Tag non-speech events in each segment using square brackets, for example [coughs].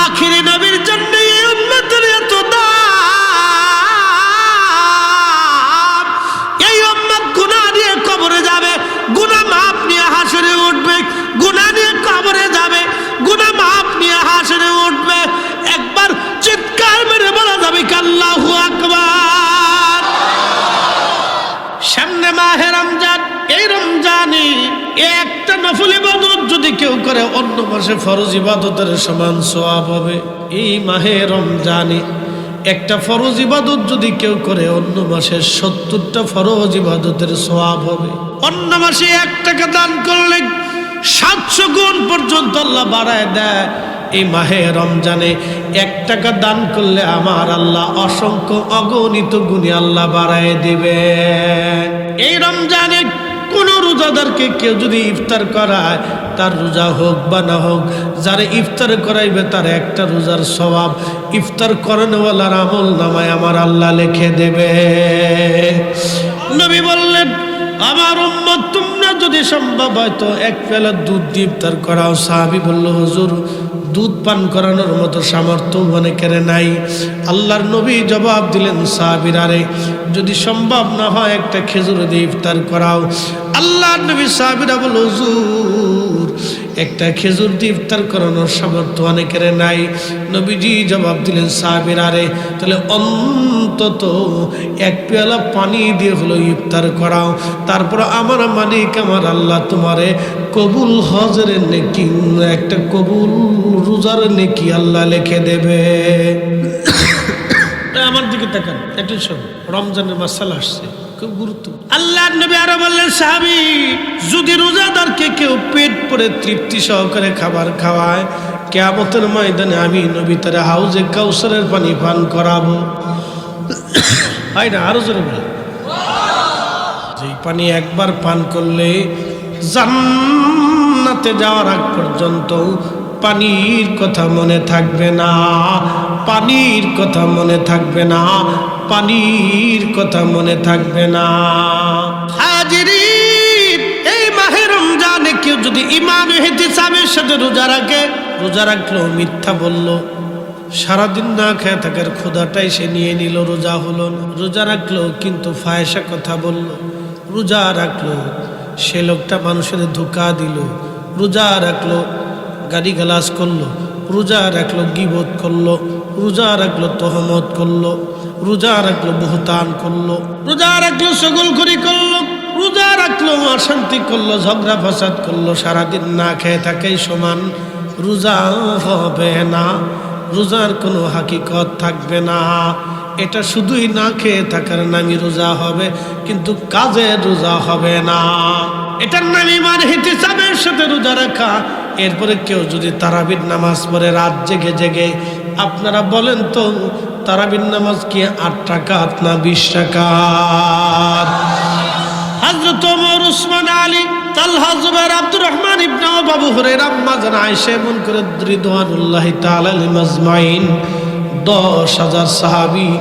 আখিরি নবীর জন্য উম্মতের এত দাম। এই উম্মত নিয়ে কবরে যাবে গুনাহ মাপ নিয়ে হাসরে উঠবে নিয়ে কবরে যাবে মাপ নিয়ে হাসরে উঠবে। একবার চিৎকার মেরে বলা যাবে কাল্লাহু আকবার। সামনে মাহে রমজান, এই রমজানে একটা নফল ইবাদত যদি কেউ করে অন্য মাসে ফরজ ইবাদতের সমান সওয়াব হবে, এই মাহে রমজানে একটা ফরজ ইবাদত যদি কেউ করে, অন্য মাসে সত্তরটা ফরজ ইবাদতের সওয়াব হবে। অন্য মাসে এক টাকা দান করলে সাতশো গুণ পর্যন্ত আল্লাহ বাড়ায় দেয়। এই মাহে রমজানে এক টাকা দান করলে আমার আল্লাহ অসংখ্য অগণিত গুণী আল্লাহ বাড়ায় দিবে এই রমজানে রোজাদারকে কেউ যদি ইফতার করায়, তার রোজা হোক বা না হোক, যারা ইফতার করাইবে তার একটা রোজার স্বভাব ইফতার করানোওয়ালার আমল নামায় আমার আল্লাহ লেখে দেবে। নবী বললেন, আমার উম্মত, তোমরা যদি সম্ভব হয় তো এক পেলা দুধ দিয়ে ইফতার করাও। সাহাবি বলল, হুজুর দুধ পান করানোর মতো সামর্থ্য মনে অনেকের নাই। আল্লাহর নবী জবাব দিলেন, সাহাবির আরে, যদি সম্ভব না হয় একটা খেজুর দিয়ে ইফতার করাও। আল্লাহর নবী সাহাবিরা বলো হুজুর একটা খেজুর দিয়ে ইফতার করানোর সামর্থ্য অনেকের নাই। নবীজি জবাব দিলেন, সাহাবির, আরে, তাহলে অন্তত এক পেয়ালা পানি দিয়ে হলো ইফতার করাও। তারপর আমার মালিক, আমার আল্লাহ তোমারে কবুল হজরের নেকি, একটা কবুল রোজার নেকি আল্লাহ লিখে দেবে। [coughs] আমার দিকে তাকান, একটু শোন, রমজানের মাসাল আসছে। খুব গুরুত্ব। আল্লাহ নবী আরও বললেন, সাহাবি, যদি রোজাদারকে কেউ পেট পরে তৃপ্তি সহকারে খাবার খাওয়ায়, কেয়ামতের ময়দানে আমি নবী তারা হাউজে কাউসারের পানি পান করাবো। হয় না, আরও জোরে বলে যে পানি একবার পান করলে জান্নাতে যাওয়ার আগ পর্যন্ত পানির কথা মনে থাকবে না। পানির কথা মনে থাকবে না, পানির কথা মনে থাকবে না। হাজিরি, এই মাহে রমজানে কেউ যদি ইমান হিসাবের সাথে রোজা রাখে, রোজা রাখলেও মিথ্যা বলল। সারাদিন না খেয়ে থাকার ক্ষুধাটাই সে নিয়ে নিল, রোজা হলো রোজা রাখল, কিন্তু ফায়সা কথা বলল। রোজা রাখল, সে লোকটা মানুষের ধোকা দিল। রোজা রাখল গাড়ি গালাস করল। রোজা রাখল, গিবত করল। রোজা রাখল তহমত করল, রোজা রাখল বহুতান করল, রোজা রাখল সগলখড়ি করল, রোজা রাখল অশান্তি করল, ঝগড়া ফাসাদ করল, সারাদিন না খেয়ে থাকাই সমান, রোজা হবে না, রোজার কোনো হাকিকত থাকবে না। এটা শুধুই না খেয়ে থাকার নামই রোজা হবে, কিন্তু কাজে রোজা হবে না। এটার নামই মানে হিসাবের সাথে রোজা রাখা, এরপরে কেউ যদি তারাবির নামাজ পড়ে রাত জেগে জেগে আপনারা বলেন তো, তারাবির নামাজ কি আট টাকা না বিশ আলী বাবু দশ হাজার সাহাবী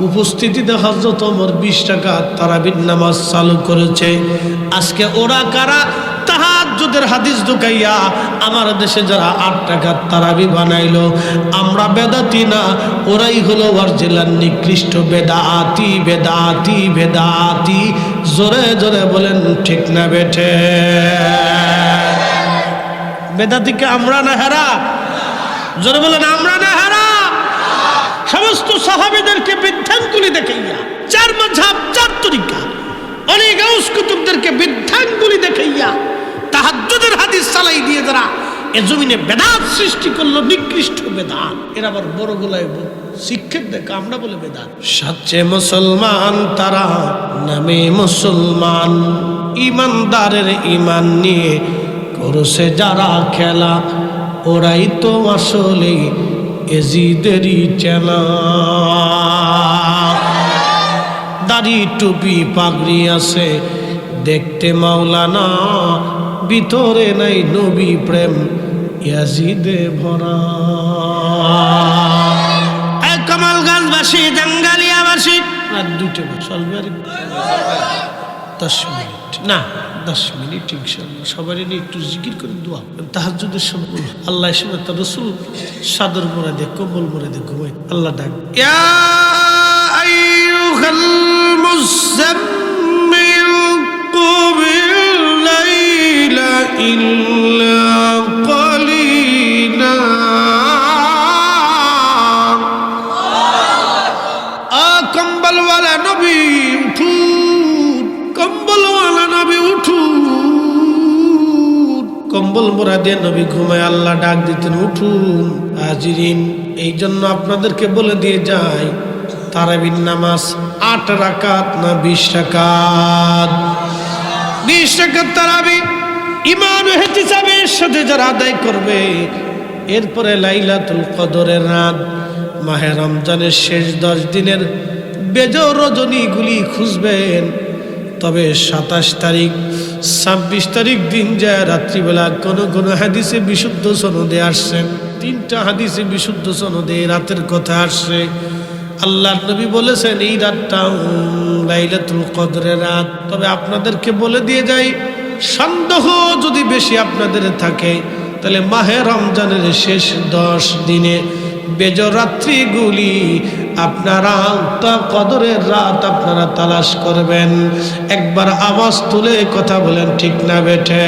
উপস্থিতিতে বিশ টাকা তারাবির নামাজ চালু করেছে। আজকে ওরা কারা? তাহাজ্জুদের হাদিস ঢুকাইয়া আমার দেশে যারা আট টাকার তারাবি বানাইলো, আমরা বেদাতি না, ওরাই হলো অরিজিনাল নিকৃষ্ট বেদাতি বেদাতি বেদাতি। জোরে জোরে বলেন, ঠিক না বেঠে? বেদাতিকে আমরা না হারা? জোরে বলেন, আমরা না হারা? সমস্ত সাহাবিদেরকে বৃদ্ধাঙ্গুলি দেখাইয়া, চার মাঝাব, চার তরিকা, অনেক আউস কুতুবদেরকে বৃদ্ধাঙ্গুলি দেখাইয়া তাহাজ্জুদের হাদিস চালাই দিয়ে যারা এ জমিনে বেদাত সৃষ্টি করল, নিকৃষ্ট বেদাত। এর আবার বড় গোলায় শিক্ষক দেখা আমরা বলে বেদাত। সাচ্ছে মুসলমান, তারা নামে মুসলমান। ইমানদারের ইমান নিয়ে করছে যারা খেলা, ওরাই তো আসলে এজিদেরই চেনা দাড়ি টুপি পাগড়ি আছে দেখতে মাওলানা, ভিতরে নাই নবী প্রেম, ইয়াজিদে ভরা। কামালগঞ্জবাসী, জাঙ্গালিয়াবাসী আর দুটো চলবে দশ মিনিট। না, দশ মিনিট সবারই একটু জিকির করে দোয়া। তাহাজুদের সময় আল্লাহ এসে তার রসুল, সাদর মোড়া দেখ, কম্বল মোড়া দেখ ঘুমাই আল্লাহ ডাক লাইলা ইল্লা قليلا আ কম্বলওয়ালা নবী উঠুন কম্বলওয়ালা নবী উঠুন কম্বল মোড়া দিয়ে নবী ঘুমায় আল্লাহ ডাক দিতেন উঠুন হাজিরিন এই জন্য আপনাদেরকে বলে দিয়ে যাই তারাবিন নামাজ আট রাকাত না বিশ রাকাত বিশ রাকাত তারাবি ইমান হেতিসাবের সাথে যারা আদায় করবে, এরপরে লাইলাতুল কদরের রাত, মাহে রমজানের শেষ দশ দিনের বেজো রজনীগুলি খুঁজবেন। তবে সাতাশ তারিখ, ছাব্বিশ তারিখ দিন যায়, রাত্রিবেলা কোন কোন হাদিসে বিশুদ্ধ সনদে আসছেন। তিনটা হাদিসে বিশুদ্ধ সনদে রাতের কথা আসছে। আল্লাহ নবী বলেছেন, এই রাতটা লাইলাতুল কদরের রাত। তবে আপনাদেরকে বলে দিয়ে যাই সন্দেহ যদি বেশি আপনাদের থাকে, তাহলে মাহে রমজানের শেষ দশ দিনে বেজরাত্রিগুলি আপনারা তা কদরের রাত আপনারা তালাশ করবেন। একবার আওয়াজ তুলে কথা বলেন, ঠিক না বেঠে?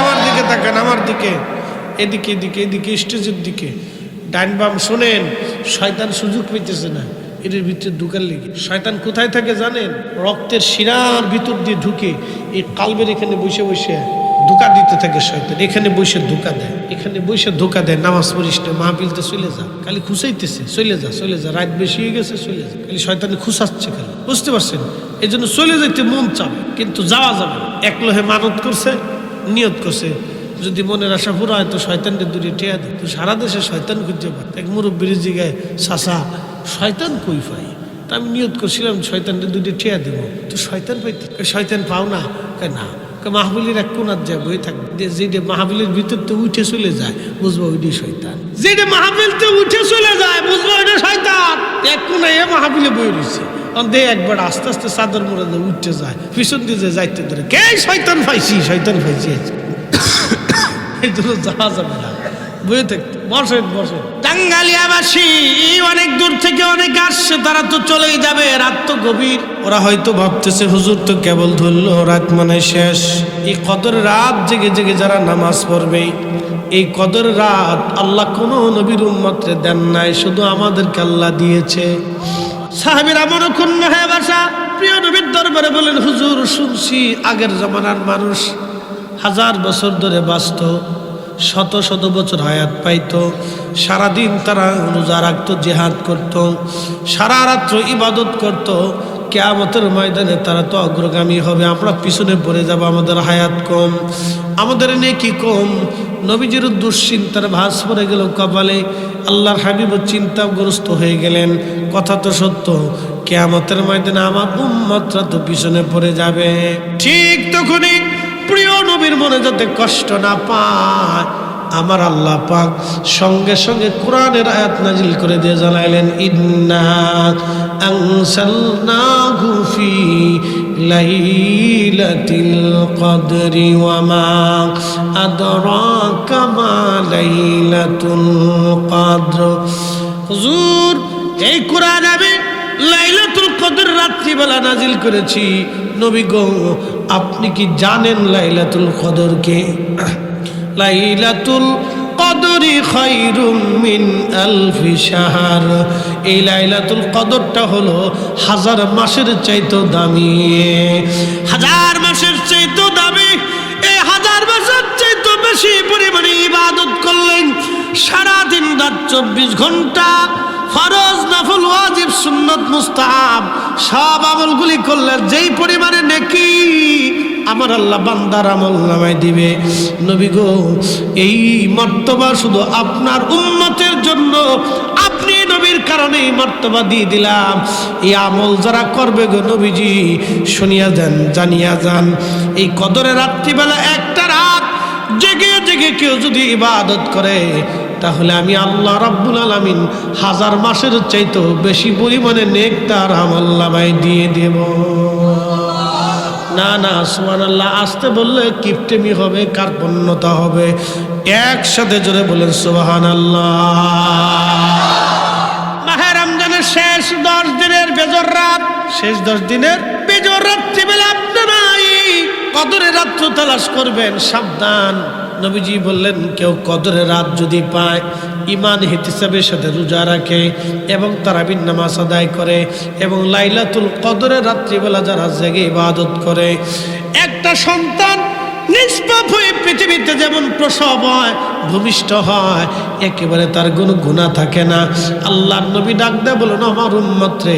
আমার দিকে তাকান, আমার দিকে। এদিকে এদিকে এদিকে, স্টেজের দিকে। ডাইন বাম, শোনেন, শয়তান সুযোগ পেতেছে না। এটার ভিতরে ঢুকার লেগে। শয়তান কোথায় থাকে জানেন? রক্তের শিরার ভিতর দিয়ে ঢুকে এই কালবের এখানে বসে বসে ধোকা দিতে থাকে শয়তান। এখানে বসে ধোকা দেয়, এখানে বসে ধোকা দেয়। নামাজ পড়িস না মাহফিলতে চলে যা। খালি খুঁচাইতেছে, চলে যা চলে যা। রাত বেশি হয়ে গেছে, চলে যা। খালি শয়তানে খুঁচাচ্ছে খালি। বুঝতে পারছেন? এই জন্য চলে যাইতে মন চাবে, কিন্তু যাওয়া যাবে। এক লোহে মানত করছে, নিয়ত করছে। যদি মনের আশা পুরো হয় তো শয়তানকে দূরে টেয়া দিই তো সারা দেশে শয়তান খুঁজতে পায়। এক মুরব্বীর জিগায় চাষা শয়তান কই পাই? তা আমি নিয়ত করছিলাম শয়তানকে দুটো টেয়া দেবো। তো শয়তান পাইতে শয়তান পাও না? কয় না? মাহবিলের এক কোনার যায় বই থাকবে যে- মাহবিলের ভিতর তো উঠে চলে যায়, বুঝব ওইটাই শয়তান। যেটা মাহবিল তো উঠে চলে যায়, বুঝব ওইটা শয়তান। এক কোনায় মাহবিলে বই রয়েছে দে একবার আস্তে আস্তে চাদর মোড়া উঠতে যায়, পিছন দিয়ে যাইতে ধরে, কে শয়তান পাইছি? শয়তান পাইছি [coughs] এই জন্য যাওয়া যাবে না। বয়ে থাকতে বসেন বসেন। টাঙ্গালিয়াবাসী অনেক দূর থেকে অনেক আসছে, তারা তো চলেই যাবে। রাত তো গভীর। ওরা হয়তো ভাবতেছে, হুজুর তো কেবল ধরলো, রাত মানে শেষ। এই কদর রাত জেগে জেগে যারা নামাজ পড়বে, এই কদর রাত আল্লাহ কোনো নবীর উম্মত্রে দেন নাই, শুধু আমাদেরকে আল্লাহ দিয়েছে। সাহাবিরা মনক্ষুণ্ণ হয়ে বাসা, প্রিয় নবীর দরবারে বলেন হুজুর, শুনছি আগের জমানার মানুষ হাজার বছর ধরে বাঁচত শত শত বছর হায়াত পাইত। সারাদিন তারা রোজা রাখতো, জেহাদ করত, সারা রাত্র ইবাদত করত। কেয়ামতের ময়দানে তারা তো অগ্রগামী হবে, আমরা পিছনে পড়ে যাব, আমাদের হায়াত কম, আমাদের নেকি কম। নবীজির দুশ্চিন্তার ভাস পড়ে গেল কপালে, আল্লাহর হাবিব চিন্তাগ্রস্ত হয়ে গেলেন। কথা তো সত্য, কেয়ামতের ময়দানে আমার উম্মতরা তো পিছনে পড়ে যাবে। ঠিক তখনই প্রিয় নবীর মনে যাতে কষ্ট না পায়, আমার আল্লাহ পাক সঙ্গে সঙ্গে কোরআনের আয়াত নাজিল করে দিয়ে জানাইলেন, ইন্না আনসালনাহু কদরি হুজুর, এই কোরআন লাইলাতুল কদর রাত্রিবেলা নাজিল করেছি। নবী গো, আপনি কি জানেন লাইলাতুল কদরকে? লাইলাতুল কদরি খাইরুম মিন আলফি শাহর। এই লাইলাতুল কদরটা হলো হাজার মাসের চাইতো দামি। হাজার মাসের চাইতো দামি। এই হাজার মাসের চাইতো বেশি পরিমাণে ইবাদত করলেন। সারাদিন রাত চব্বিশ ঘণ্টা ফরজ নফল ওয়াজিব, সুন্নত মুস্তাহাব, সব আমলগুলি করলে যেই পরিমাণে নেকি, আমার আল্লাহ বান্দার আমল নামায় দিবে। নবী গো, এই মর্তবা শুধু আপনার উন্নতের জন্য, আপনি নবীর কারণে এই মর্তবা দিয়ে দিলাম। এই আমল যারা করবে গো নবীজি, শুনিয়া যান, জানিয়া যান। এই কদরে রাত্রিবেলা একটা রাত, জেগে জেগে কেউ যদি ইবাদত করে তাহলে আমি আল্লাহ রাব্বুল আলামিন হাজার মাসের চাইতেও বেশি পরিমাণে নেক তার আমল নামায় দিয়ে দেব। না না সুমান আল্লাহ আসতে বললে কিপটেমি হবে কার কার্পণ্যতা হবে। একসাথে জোরে বলেন সুবাহান আল্লাহ রমজানের শেষ দশ দিনের বেজর রাত, শেষ দশ দিনের বেজর রাত্রিবেলা আপনারা এই কদরের রাত্র তালাশ করবেন, সাবধান। নবীজি বললেন, কেউ কদরে রাত যদি পায় ইমান হিতিসাবের সাথে রোজা রাখে এবং তারাবিন নামাজ আদায় করে এবং লাইলাতুল কদরের রাত্রিবেলা যারা জেগে ইবাদত করে, একটা সন্তান নিষ্পাপ হয়ে পৃথিবীতে যেমন প্রসব হয়, ভূমিষ্ঠ হয়, একেবারে তার কোনো গুণা থাকে না। আল্লাহ নবী ডাক দেয় বলুন, আমার উম্মাত্রে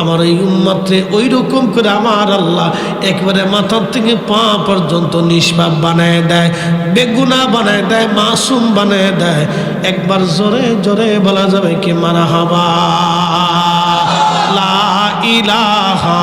আমার ওই উম্মাত্রে ওই রকম করে আমার আল্লাহ একেবারে মাথার থেকে পা পর্যন্ত নিষ্পাপ বানায় দেয়, বেগুনা বানায় দেয়, মাসুম বানায় দেয়। একবার জোরে জোরে বলা যাবে কি মারা হাবা? ইলাহা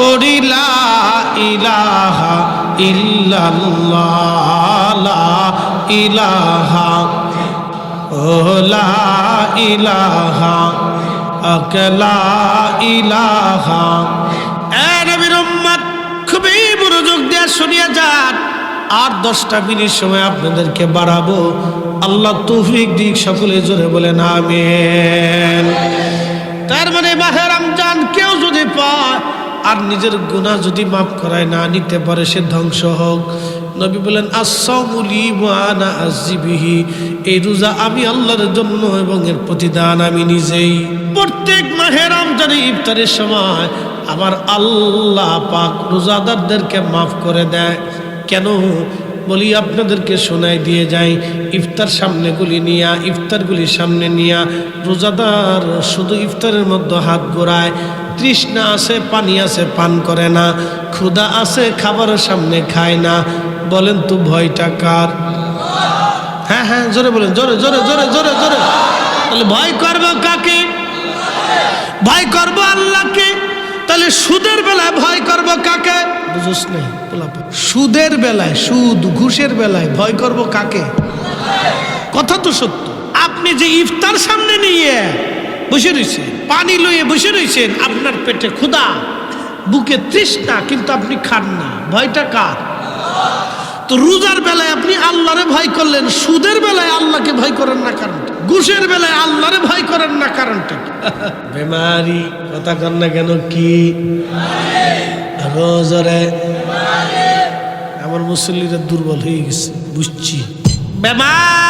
পড়ি ইলাহা ইল্লাল্লাহ ইলাহা, ও লা ইলাহা আকলা ইলাহা। খুবই মনোযোগ দিয়ে শুনিয়া যান। আর দশটা মিনিট সময় আপনাদেরকে বাড়াবো। আল্লাহ তৌফিক দিক সকলে জোরে বলেন, আমেন। তার মানে মাহে রমজান কেউ যদি পায় আর নিজের গুণা যদি মাফ করায় না নিতে পারে, সে ধ্বংস হোক। নবী বলেন আসামুলি এই রোজা আমি আল্লাহর জন্য এবং এর প্রতিদান আমি নিজেই। প্রত্যেক মাহে রমজানে ইফতারের সময় আমার আল্লাহ পাক রোজাদারদেরকে মাফ করে দেয়। কেন? বলি, আপনাদেরকে শোনাই দিয়ে যাই, ইফতার সামনেগুলি নিয়া, ইফতারগুলি সামনে নিয়া, রোজাদার শুধু ইফতারের মধ্যে হাত গোড়ায় তৃষ্ণা আছে, পানি আছে, পান করে না। ক্ষুধা আছে খাবারের সামনে খায় না। বলেন তো ভয়টা কার? হ্যাঁ হ্যাঁ জোরে বলেন, জোরে জোরে জোরে জোরে জোরে। তাহলে ভয় করব কাকে? ভয় করব আল্লাহকে। তাহলে সুদের বেলায় ভয় করব কাকে? বুঝোস নেই। সুদের বেলায়, সুদ, ঘুষের বেলায় ভয় করব কাকে? কথা তো সত্য। আপনি যে ইফতার সামনে নিয়ে বসে রয়েছেন। পানি লইয়ে বসে রয়েছেন। আপনার পেটে ক্ষুধা বুকে তৃষ্ণা কিন্তু আপনি খান না। ভয়টা কার? তো রোজার বেলায় আপনি আল্লাহরে ভয় করলেন সুদের বেলায় আল্লাহকে ভয় করেন না কারণটা ঘুষের বেলায় আল্লাহরে ভয় করেন না কারণটা বেমারি কথা কর না কেন কি? রোজরে আমার মুসল্লিরা দুর্বল হয়ে গেছে বুঝছি। বেমারি!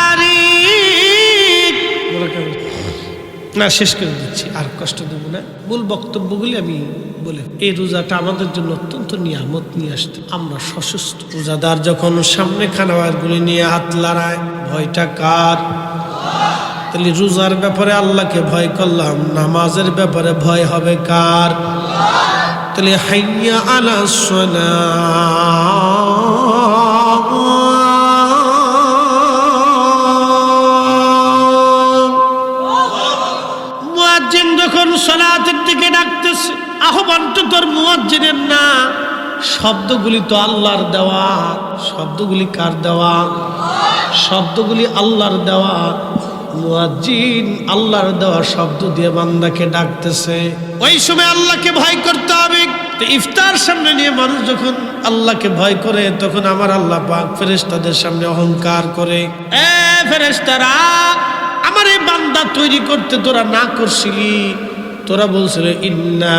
না, শেষ করে দিচ্ছি, আর কষ্ট দেবো না। মূল বক্তব্যগুলি আমি বলে এই রোজাটা আমাদের জন্য অত্যন্ত নিয়ামত নিয়ে আসতে। আমরা সশস্ত্র রোজাদার যখন সামনে খানাবারগুলি নিয়ে হাত লড়ায় ভয়টা কার? তাহলে রোজার ব্যাপারে আল্লাহকে ভয় করলাম, নামাজের ব্যাপারে ভয় হবে কার? তাহলে হাইয়া আলা মুয়াজ্জিন আহ্বানটা তোর মুয়াজ্জিনের না, শব্দগুলি তো আল্লাহর দেওয়া। শব্দগুলি কার দেওয়া? শব্দগুলি আল্লাহর দেওয়া। মুয়াজ্জিন আল্লাহর দেওয়া শব্দ দিয়ে বান্দাকে ডাকতেছে। ওই সময় আল্লাহকে ভয় করতে হবে। ইফতার সামনে নিয়ে মানুষ যখন আল্লাহকে ভয় করে, তখন আমার আল্লাহ পাক ফেরেশতাদের সামনে অহংকার করে। এ ফেরেশতারা, আমার এই বান্দা তৈরি করতে তোরা না করছিলি। তোরা বলছিল, ইন্না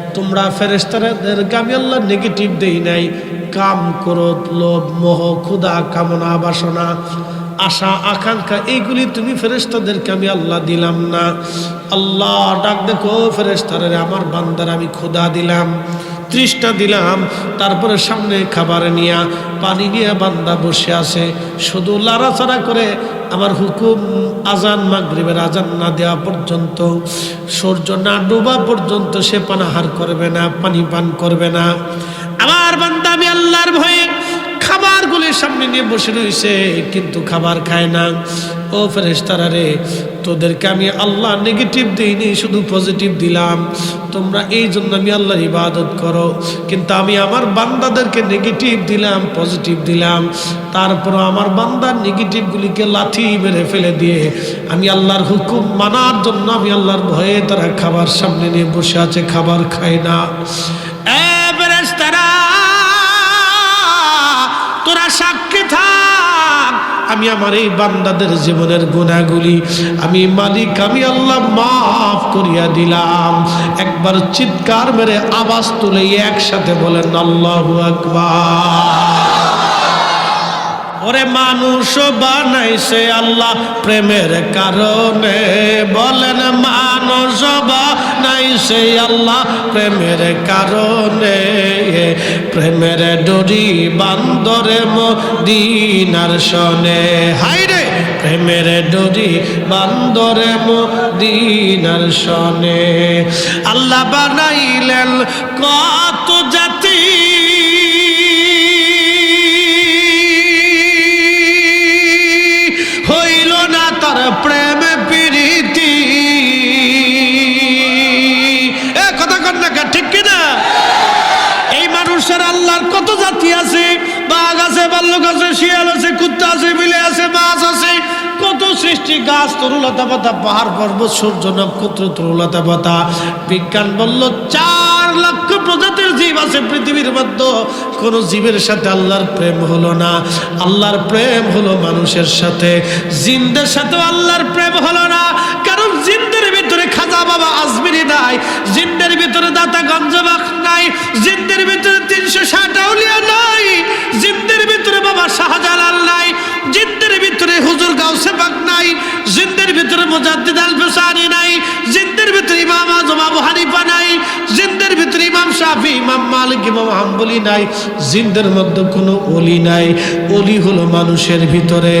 তোমরা ফেরেস্তারাদেরকে আমি আল্লাহ নেগেটিভ দেই নাই। কাম ক্রোধ লোভ, মোহ, ক্ষুধা, কামনা, বাসনা, আশা, আকাঙ্ক্ষা, এইগুলি তুমি ফেরেস্তাদেরকে আমি আল্লাহ দিলাম না। আল্লাহ ডাক দেখো ফেরেস্তারে আমার বান্দার আমি ক্ষুধা দিলাম। তৃষ্ণা দিলাম, তারপরে সামনে খাবার নিয়া পানি নিয়ে বান্দা বসে আছে। শুধু লাড়াচাড়া করে আমার হুকুম আজান মাগরিবের আজান না দেওয়া পর্যন্ত, সূর্য না ডোবা পর্যন্ত সে পানাহার করবে না, পানি পান করবে না। আমার বান্দা আমি আল্লাহর ভয়ে খাবারগুলির সামনে নিয়ে বসে রয়েছে কিন্তু খাবার খায় না। ও ফেরেস্তারা রে তোদেরকে আমি আল্লাহ নেগেটিভ দিইনি শুধু পজিটিভ দিলাম। তোমরা এই জন্য আমি আল্লাহর ইবাদত করো। কিন্তু আমি আমার বান্দাদেরকে নেগেটিভ দিলাম পজিটিভ দিলাম। তারপর আমার বান্দার নেগেটিভগুলিকে লাথি মেরে ফেলে দিয়ে আমি আল্লাহর হুকুম মানার জন্য আমি আল্লাহর ভয়ে তারা খাবার সামনে নিয়ে বসে আছে খাবার খায় না। এ ফেরেশতারা, আমি আমার এই বান্দাদের জীবনের গুণাগুলি, আমি মালিক, আমি আল্লাহ মাফ করিয়া দিলাম। একবার চিৎকার মেরে আওয়াজ তুলে একসাথে বলেন, আল্লাহ আকবার। ওরে মানুষ বানাইছে আল্লাহ প্রেমের কারণে। বলেন, মানুষ বানাইছে আল্লাহ প্রেমের কারণে। প্রেমের ডরি বান্দরে মদিনার শনে হাই রে প্রেমের ডরি বান্দরে মদিনার শনে আল্লাহ বানাইলেন কত আল্লাহর কত জাতি আছে? বাঘ আছে বাল্যক আছে, শিয়াল আছে, কুত্তা আছে, বিলে আছে, মাছ আছে। কত সৃষ্টি গাছ, তরুলতা পাতা, পাহাড়, পর্বত, সূর্য, নক্ষত্র, তরুলতা পাতা। বিজ্ঞান বলল, চার লক্ষ প্রজাতির জীব আছে পৃথিবীর মধ্যে। কোন জীবের সাথে আল্লাহর প্রেম হলো না। আল্লাহর প্রেম হলো মানুষের সাথে। জিনদের সাথে আল্লাহর প্রেম হলো না। কারণ জিনদের ভিতরে খাজা বাবা আজমিরি নাই, জিন্দের ভিতরে দাতা গঞ্জবাক নাই, জিন্দের ভিতরে তিনশো ষাট আউলিয়া নাই, জিন্দের ভিতরে বাবা শাহজালাল নাই, জিন্দের ভিতরে হুজুর গাউসে পাক নাই, জিন্দের ভিতরে মোজাদ্দিদ আল ফেসানি নাই, জিন্দের ভিতরে ইমাম আজম আবু হানিফা নাই, জিন্দের ভিতরে শাফি ইমাম মালিক, ইমাম হাম্বলি নাই, জিন্দের মধ্যে কোনো অলি নাই। অলি হলো মানুষের ভিতরে,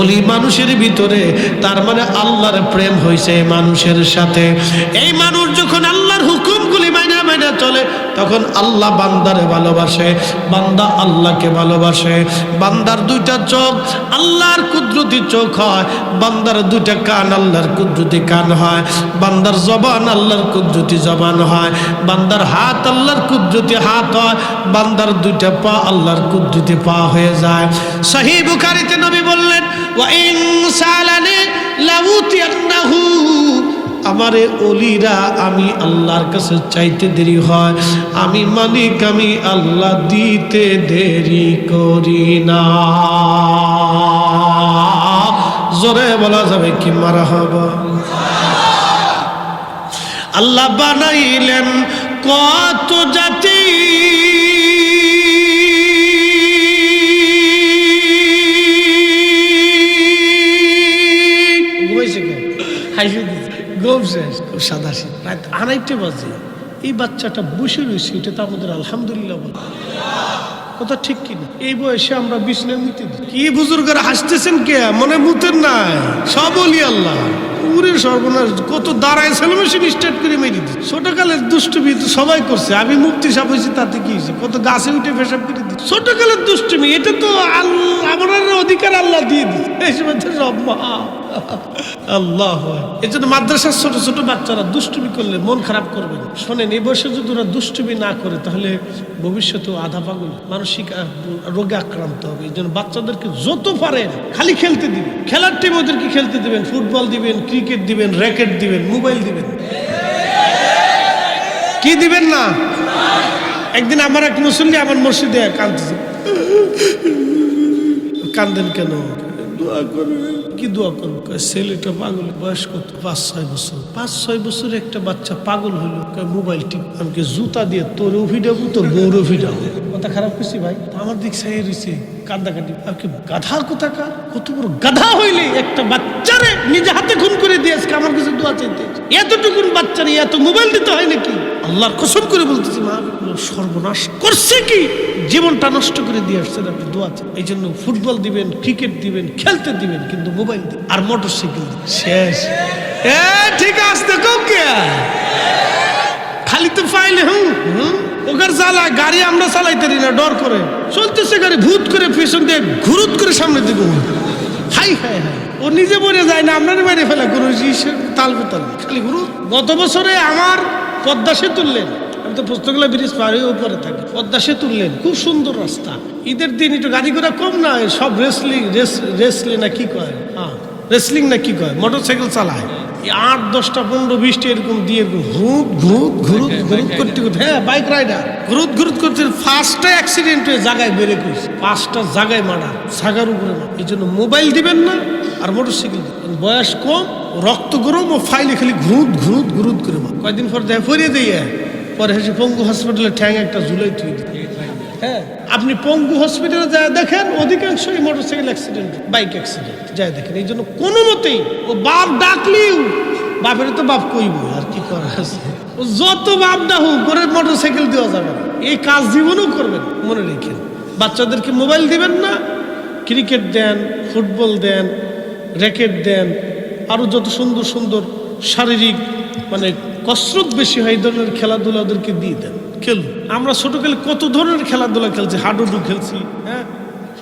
অলি মানুষের ভিতরে, তার মানে আল্লাহর প্রেম হয়েছে মানুষের সাথে। এই মানুষ যখন আল্লাহর হুকুমগুলি মাইনা মাইনা চলে, তখন আল্লাহ বান্দারে ভালোবাসে, বান্দা আল্লাহকে ভালোবাসে। বান্দার দুইটা চোখ আল্লাহর কুদরতি চোখ হয়, বান্দার দুইটা কান আল্লাহর কুদরতি কান হয়, বান্দার জবান আল্লাহর কুদরতি জবান হয়, বান্দার হাত আল্লাহর কুদরতি হাত হয়, বান্দার দুইটা পা আল্লাহর কুদরতি পা হয়ে যায়। সহি বুখারিতে নবী বললেন, ওয়া ইন সালানি লাউতিয়ান্নাহু আমারে অলিরা আমি আল্লাহর কাছে চাইতে দেরি হয়। আমি মালিক আমি আল্লাহ দিতে দেরি করি না। জোরে বলা যাবে কি মারা হবা আল্লাহ বানাইলেন কত জাতি। ঘুমাইছে শেষ খুব সাদা শীত। রাত আড়াইটে বাজে। এই বাচ্চাটা বসে রয়েছে, এটা তো আমাদের আলহামদুলিল্লাহ বলে। কথা ঠিক কিনা? এই বয়সে আমরা বিষ্ণু মুতে কি বুজুর্গরা হাসতেছেন কে? মনে মুতেন নাই। সব বলি আল্লাহ। পুরে সর্বনাশ, কত দাঁড়ায় সেলিমেশন স্টার্ট করে মেরে দিই ছোটকালের দুষ্টুমি তো সবাই করছে। আমি মুক্তি সাপ হয়েছি, তাতে কি হয়েছে? কত গাছে উঠে পেশাব করে দিই ছোটকালের দুষ্টুমি, এটা তো আল্লাহ আমার অধিকার আল্লাহ দিয়ে দিই এই সময় সব মহা। আল্লাহ এই জন্য মাদ্রাসার ছোট ছোট বাচ্চারা দুষ্টুমি করলে মন খারাপ করবে। শোনেন, এই বয়সে যদি ওরা দুষ্টুমি না করে, তাহলে ভবিষ্যতে আধা পাগল। মানসিক রোগে আক্রান্ত হবে। এই জন্য বাচ্চাদেরকে যত পারেন খালি খেলতে দিবেন। খেলার টিম ওদেরকে খেলতে দিবেন। ফুটবল দিবেন ক্রিকেট দিবেন র্যাকেট দিবেন মোবাইল দিবেন। কি দিবেন না? একদিন আমার এক মুসল্লি আমার মসজিদে কাঁদতেছে। কান্দেন কেন? দোয়া করে কি দোয়া করব? ছেলেটা পাগল বয়স কত পাঁচ, ছয় বছর। পাঁচ, ছয় বছর একটা বাচ্চা পাগল হইল মোবাইল টিপ, আমাকে জুতা দিয়ে, তোর ভিডাবো তোর বউরও ভিডাবো কথা খারাপ করছি ভাই। আমার দিক সাই রয়েছে কান্দাকাটি। আর কি, গাধা কোথাকার? কত বড় গাধা হইলে একটা বাচ্চারে নিজে হাতে খুন করে দিয়ে আজকে আমার কাছে দোয়া চাইতে। এতটুকুন বাচ্চারে এত মোবাইল দিতে হয় নাকি? আল্লাহর কসম করে বলতেছি, মা সর্বনাশ করছে কি? জীবনটা নষ্ট করে দিয়ে আসছেন আপনি, দোয়া এই জন্য ফুটবল দিবেন, ক্রিকেট দিবেন, খেলতে দিবেন, কিন্তু মোবাইল দিবেন আর মোটর সাইকেল শেষ। ঠিক আছে, কম কে? খালি তো ফাইলে হুম হুম ওখার জ্বালা গাড়ি আমরা চালাইতে না, ডর করে। চলতেছে গাড়ি, ভূত করে পেছন দিয়ে ঘুরুত করে সামনে দিব হাই হাই হাই। ও নিজে মরে যায় না, আপনার মেরে ফেলা গুরু তাল বেতাল খালি গুরু গত বছরে আমার পদ্মা সেতুর লেন। তো পুস্তকগুলো ব্রিজ পার হয়ে উপরে থাকে। পদ্মা সেতুর লেন খুব সুন্দর রাস্তা। ঈদের দিন একটু গাড়ি ঘোড়া কম না সব রেসলিং রেস রেসলিং না কি কয়? হ্যাঁ রেসলিং না কি কয়? মোটর সাইকেল চালায় আট দশটা পনেরো বিশটা এরকম দিয়ে ঘুরুত ঘুরুত ঘুরুত ঘুরুত করতে করতে হ্যাঁ বাইক রাইডার ঘুরুত ঘুরুত করতে ফার্স্টটা অ্যাক্সিডেন্ট হয়ে জায়গায় বেড়ে করেছে পাঁচটা জায়গায় মারা ছাগার উপরে। এই জন্য মোবাইল দিবেন না আর মোটর সাইকেল দিবেন বয়স কম রক্ত গরম ও ফাইলে খালি ঘুরুত ঘুরুত ঘুরুত করে। কয়দিন পর দেখা ফরিয়ে দিয়ে পরে হেসে পঙ্গু হসপিটালে ঠ্যাং একটা ঝুলাই তুই হ্যাঁ? আপনি পঙ্গু হসপিটালে যায় দেখেন, অধিকাংশই মোটরসাইকেল অ্যাক্সিডেন্ট বাইক অ্যাক্সিডেন্ট যায় দেখেন। এই জন্য কোনো মতেই ও বাপ ডাকলিও বাপের তো বাপ কইব, আর কি করা আছে? ও যত বাপ ডাকুক করে মোটরসাইকেল দেওয়া যাবে না। এই কাজ জীবনও করবেন, মনে রেখেন। বাচ্চাদেরকে মোবাইল দিবেন না ক্রিকেট দেন ফুটবল দেন র্যাকেট দেন আরও যত সুন্দর সুন্দর শারীরিক মানে কসরত বেশি হয় এই ধরনের খেলাধুলা ওদেরকে দিয়ে দেন। খেলুন আমরা ছোটকালে কত ধরনের খেলাধুলা খেলছি, হাডুডু খেলছি হ্যাঁ?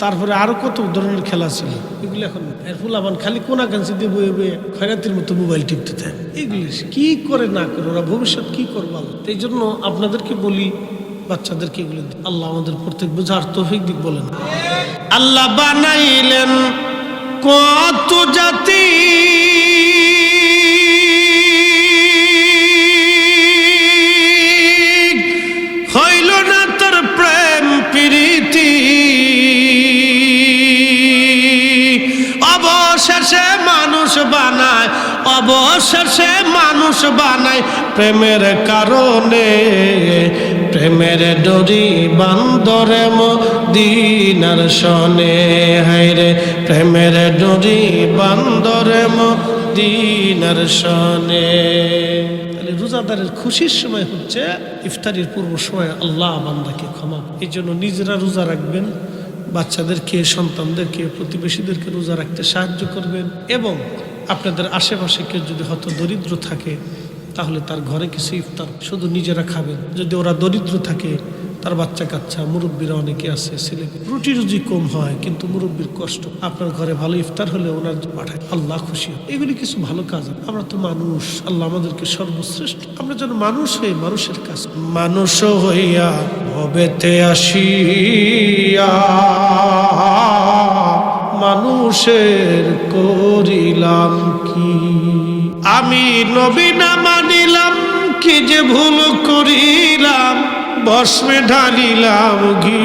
তারপরে আরও কত ধরনের খেলা ছিল। এগুলো এখন ফুলাবান খালি কোনা কাঞ্চি দিয়ে বয়ে বয়ে খয়রাতির মতো মোবাইল টিপতে দেন এগুলি কি করে না করে, ওরা ভবিষ্যৎ কি করব এই জন্য আপনাদেরকে বলি, বাচ্চাদেরকে এগুলো আল্লাহ আমাদের প্রত্যেক বোঝার তৌফিক দিক বলেন। আল্লাহ বানাইলেন কত জাতি। অবশেষে মানুষ বানায়, অবশেষে মানুষ বানায় প্রেমের কারণে। প্রেমের ডরি বান্দরে দিনার শনে। হাইরে প্রেমের ডরি বান্দরে দিনার শনে। তাহলে রোজাদারের খুশির সময় হচ্ছে ইফতারির পূর্ব সময় আল্লাহ বান্দাকে ক্ষমা। এই জন্য নিজেরা রোজা রাখবেন। বাচ্চাদেরকে সন্তানদেরকে প্রতিবেশীদেরকে রোজা রাখতে সাহায্য করবেন এবং আপনাদের আশেপাশে কেউ যদি হত দরিদ্র থাকে, তাহলে তার ঘরে কিছু ইফতার শুধু নিজেরা খাবেন। যদি ওরা দরিদ্র থাকে তার বাচ্চা কাচ্চা, মুরব্বীরা অনেকে আছে, ছেলে রুটি রুজি কম হয়, কিন্তু মুরব্বীর কষ্ট। আপনার ঘরে ভালো ইফতার হলে ওনার পাঠায়, আল্লাহ খুশি। এগুলি কিছু ভালো কাজ আমরা তো মানুষ, আল্লাহ আমাদেরকে সর্বশ্রেষ্ঠ। আমরা যেন মানুষ হয়ে মানুষের কাজ মানুষ হইয়া হবেতে আসিয়া, মানুষের করিলাম কি? আমি নবীনা মানিলাম কি যে ভুল করিলাম? বসমে ঢালিলাম ঘি।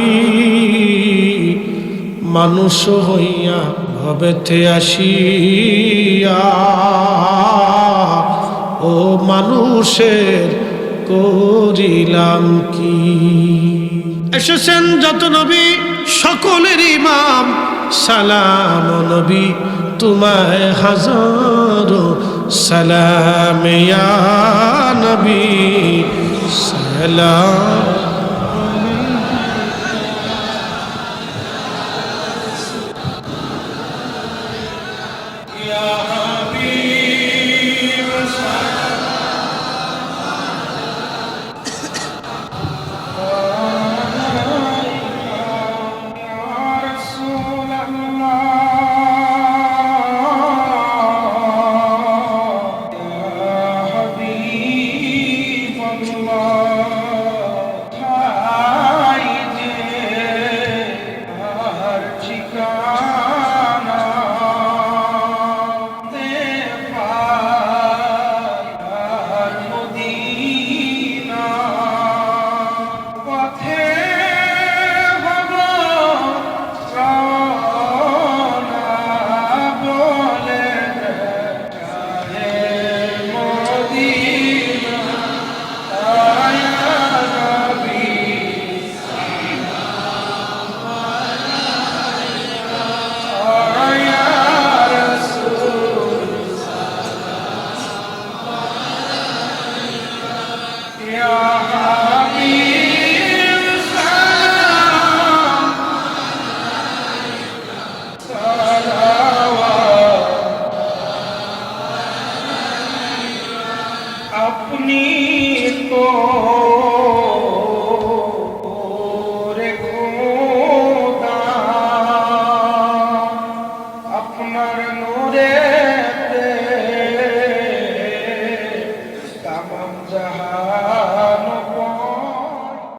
মানুষ হইয়া ভবেতে আসিয়া, ও মানুষের করিলাম কি? এসেছেন যত নবী, সকলের ইমাম। সালাম নবী, তোমায় হাজারো সালাম নবী। সালাম